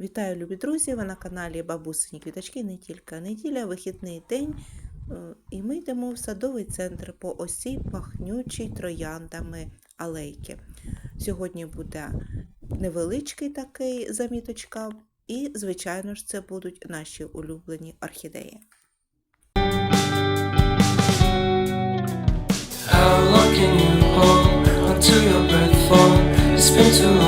Вітаю, любі друзі! Ви на каналі Бабусині Квіточки не тільки неділя, вихідний день. е, І ми йдемо в садовий центр по осі пахнючій трояндами алейки. Сьогодні буде невеличкий такий заміточка, і, звичайно ж, це будуть наші улюблені орхідеї. How long can you hold until your breath fall? It's been too long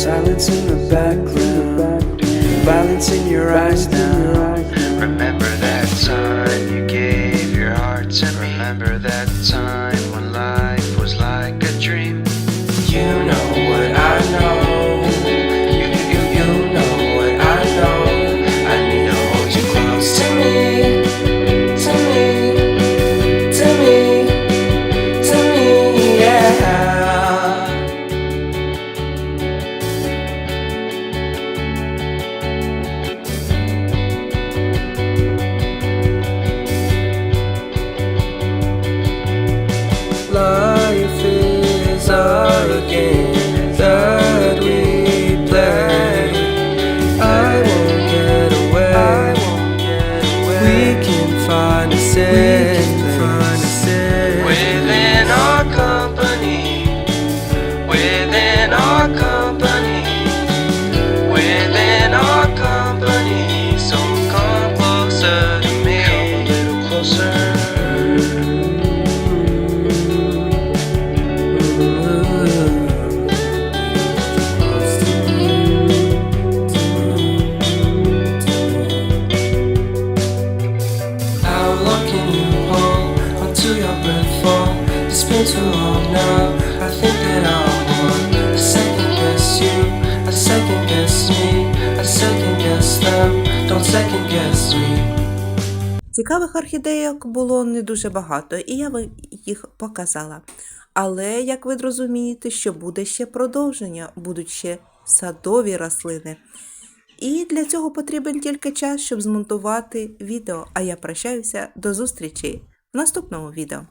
Silence in the background, violence in your eyes now. Remember that time you gave your heart to me. Remember that time love. Been too long now. I think that I want a second guess you, a second guess me, a second guess them. Don't second guess me. Цікавих орхідейок було не дуже багато, і я вам їх показала. Але, як ви зрозумієте, що буде ще продовження, будуть ще садові рослини. І для цього потрібен тільки час, щоб змонтувати відео. А я прощаюся до зустрічі в наступному відео.